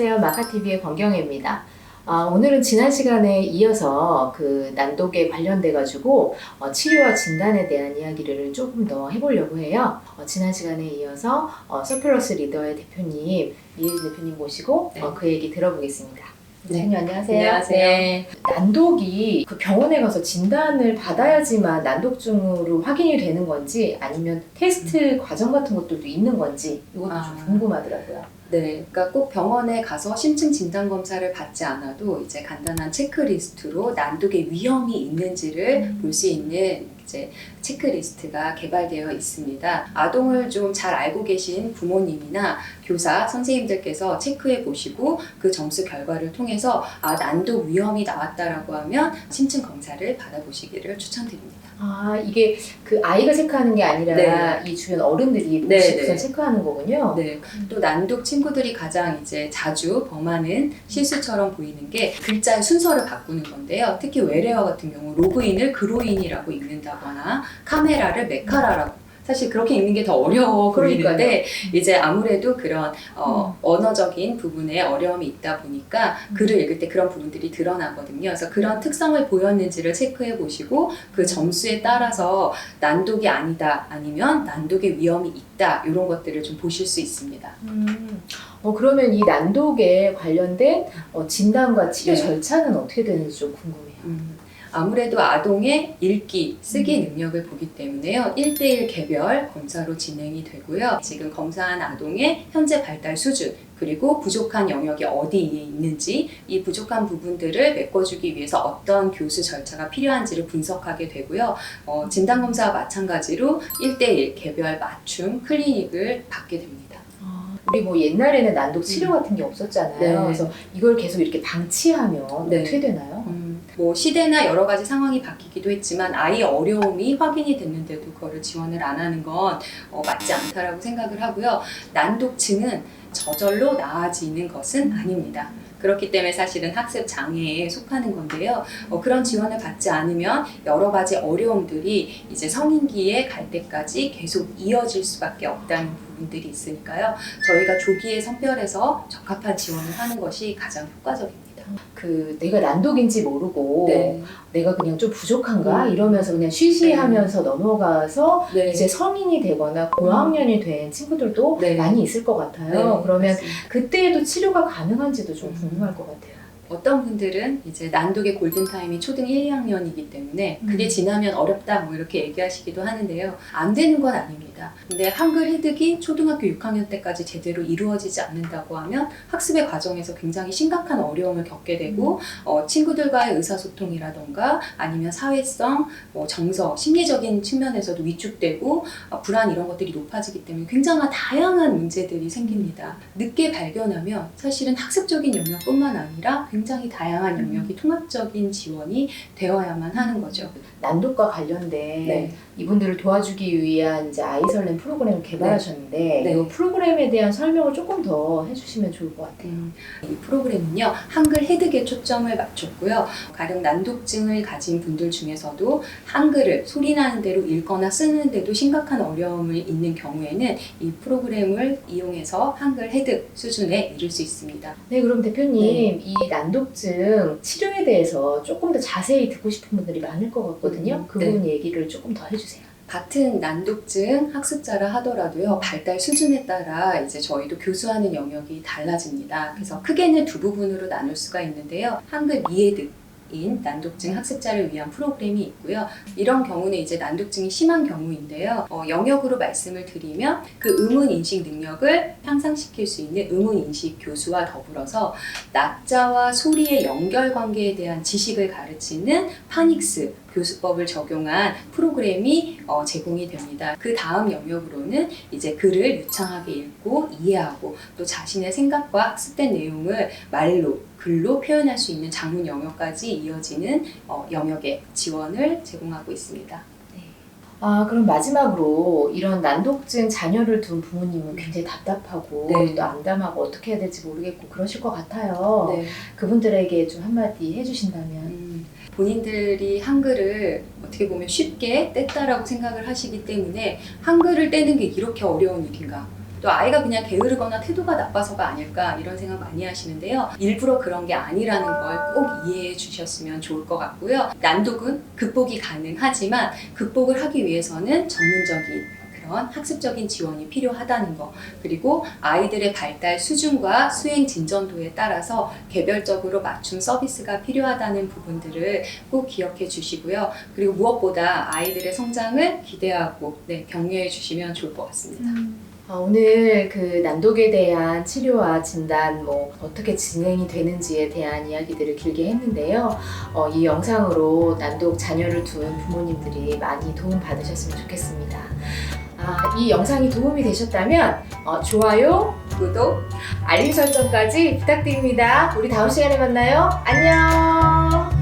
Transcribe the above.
안녕하세요. 마카TV의 권경혜입니다. 아, 오늘은 지난 시간에 이어서 그 난독에 관련돼 가지고 어, 치료와 진단에 대한 이야기를 조금 더 해보려고 해요. 어, 지난 시간에 이어서 어, 서큘러스 리더의 대표님, 이혜진 대표님 모시고 네. 어, 그 얘기 들어보겠습니다. 네. 대표님 안녕하세요. 안녕하세요. 네. 난독이 그 병원에 가서 진단을 받아야지만 난독증으로 확인이 되는 건지 아니면 테스트 과정 같은 것들도 있는 건지 이것도 아. 좀 궁금하더라고요. 네, 그러니까 꼭 병원에 가서 심층 진단 검사를 받지 않아도 이제 간단한 체크리스트로 난독의 위험이 있는지를 음. 볼수 있는 이제 체크리스트가 개발되어 있습니다. 아동을 좀 잘 알고 계신 부모님이나 교사, 선생님들께서 체크해 보시고 그 점수 결과를 통해서 아 난독 위험이 나왔다라고 하면 심층 검사를 받아보시기를 추천드립니다. 아 이게 그 아이가 체크하는 게 아니라 이 주변 어른들이 네, 보시고서 네. 체크하는 거군요. 네, 또 난독 친구들이 가장 이제 자주 범하는 실수처럼 보이는 게 글자의 순서를 바꾸는 건데요. 특히 외래어 같은 경우 로그인을 그로인이라고 읽는다거나 카메라를 메카라라고 사실 그렇게 읽는 게 더 어려워. 보이는데 이제 아무래도 그런 어, 음. 언어적인 부분에 어려움이 있다 보니까 음. 글을 읽을 때 그런 부분들이 드러나거든요. 그래서 그런 특성을 보였는지를 체크해 보시고 그 점수에 따라서 난독이 아니다 아니면 난독의 위험이 있다 이런 것들을 좀 보실 수 있습니다. 음, 어 그러면 이 난독에 관련된 어, 진단과 치료 네. 절차는 어떻게 되는지 좀 궁금해요. 음, 아무래도 아동의 읽기, 쓰기 음. 능력을 보기 때문에요. 1대1 개별 검사로 진행이 되고요. 지금 검사한 아동의 현재 발달 수준, 그리고 부족한 영역이 어디에 있는지, 이 부족한 부분들을 메꿔주기 위해서 어떤 교수 절차가 필요한지를 분석하게 되고요. 어, 진단검사와 마찬가지로 1대1 개별 맞춤 클리닉을 받게 됩니다. 아, 우리 뭐 옛날에는 난독 치료 같은 게 없었잖아요. 네. 그래서 이걸 계속 이렇게 방치하면 네. 어떻게 되나요? 음, 뭐 시대나 여러 가지 상황이 바뀌기도 했지만 아이의 어려움이 확인이 됐는데도 그거를 지원을 안 하는 건 어, 맞지 않다라고 생각을 하고요. 난독증은 저절로 나아지는 것은 아닙니다. 그렇기 때문에 사실은 학습 장애에 속하는 건데요. 어, 그런 지원을 받지 않으면 여러 가지 어려움들이 이제 성인기에 갈 때까지 계속 이어질 수밖에 없다는 부 분들이 있으니까요. 저희가 조기에 선별해서 적합한 지원을 하는 것이 가장 효과적입니다. 그 내가 난독인지 모르고 네. 내가 그냥 좀 부족한가 음. 이러면서 그냥 쉬쉬하면서 넘어가서 네. 이제 성인이 되거나 고학년이 된 친구들도 네. 많이 있을 것 같아요. 네, 그러면. 그때에도 치료가 가능한지도 좀 음. 궁금할 것 같아요. 어떤 분들은 이제 난독의 골든타임이 초등 1, 2학년이기 때문에 그게 음. 지나면 어렵다 뭐 이렇게 얘기하시기도 하는데요. 안 되는 건 아닙니다. 근데 한글 해득이 초등학교 6학년 때까지 제대로 이루어지지 않는다고 하면 학습의 과정에서 굉장히 심각한 어려움을 겪게 되고 어, 친구들과의 의사소통이라던가 아니면 사회성, 뭐 정서, 심리적인 측면에서도 위축되고 어, 불안 이런 것들이 높아지기 때문에 굉장한 다양한 문제들이 생깁니다. 늦게 발견하면 사실은 학습적인 영역뿐만 아니라 굉장히 다양한 영역이 통합적인 지원이 되어야만 하는 거죠. 난독과 관련된 네. 이분들을 도와주기 위한 이제 아이설렘 프로그램을 개발하셨는데 네. 이 프로그램에 대한 설명을 조금 더 해주시면 좋을 것 같아요. 음, 이 프로그램은요 한글 해득에 초점을 맞췄고요 가령 난독증을 가진 분들 중에서도 한글을 소리 나는 대로 읽거나 쓰는데도 심각한 어려움을 있는 경우에는 이 프로그램을 이용해서 한글 해득 수준에 이를 수 있습니다. 네, 그럼 대표님 네. 이 난 독증 치료에 대해서 조금 더 자세히 듣고 싶은 분들이 많을 것 같거든요. 음, 그 부분 얘기를 조금 더 해주세요. 같은 난독증 학습자라 하더라도요 발달 수준에 따라 이제 저희도 교수하는 영역이 달라집니다. 그래서 크게는 두 부분으로 나눌 수가 있는데요. 한글 미해득 인 난독증 학습자를 위한 프로그램이 있고요. 이런 경우는 이제 난독증이 심한 경우인데요. 어, 영역으로 말씀을 드리면 그 의문 인식 능력을 향상시킬 수 있는 의문 인식 교수와 더불어서 낮자와 소리의 연결 관계에 대한 지식을 가르치는 파닉스 교수법을 적용한 프로그램이 어, 제공이 됩니다. 그 다음 영역으로는 이제 글을 유창하게 읽고 이해하고 또 자신의 생각과 학습된 내용을 말로 글로 표현할 수 있는 장문 영역까지 이어지는 어, 영역의 지원을 제공하고 있습니다. 아, 그럼 마지막으로 이런 난독증 자녀를 둔 부모님은 굉장히 답답하고 네. 또 암담하고 어떻게 해야 될지 모르겠고 그러실 것 같아요. 네. 그분들에게 좀 한마디 해주신다면. 음, 본인들이 한글을 어떻게 보면 쉽게 뗐다라고 생각을 하시기 때문에 한글을 떼는 게 이렇게 어려운 일인가? 또 아이가 그냥 게으르거나 태도가 나빠서가 아닐까 이런 생각 많이 하시는데요. 일부러 그런 게 아니라는 걸 꼭 이해해 주셨으면 좋을 것 같고요. 난독은 극복이 가능하지만 극복을 하기 위해서는 전문적인 그런 학습적인 지원이 필요하다는 거 그리고 아이들의 발달 수준과 수행 진전도에 따라서 개별적으로 맞춤 서비스가 필요하다는 부분들을 꼭 기억해 주시고요. 그리고 무엇보다 아이들의 성장을 기대하고 네, 격려해 주시면 좋을 것 같습니다. 어, 오늘 그 난독에 대한 치료와 진단, 뭐 어떻게 진행이 되는지에 대한 이야기들을 길게 했는데요. 어, 이 영상으로 난독 자녀를 둔 부모님들이 많이 도움 받으셨으면 좋겠습니다. 아, 이 영상이 도움이 되셨다면 어, 좋아요, 구독 알림 설정까지 부탁드립니다. 우리 다음 시간에 만나요. 안녕.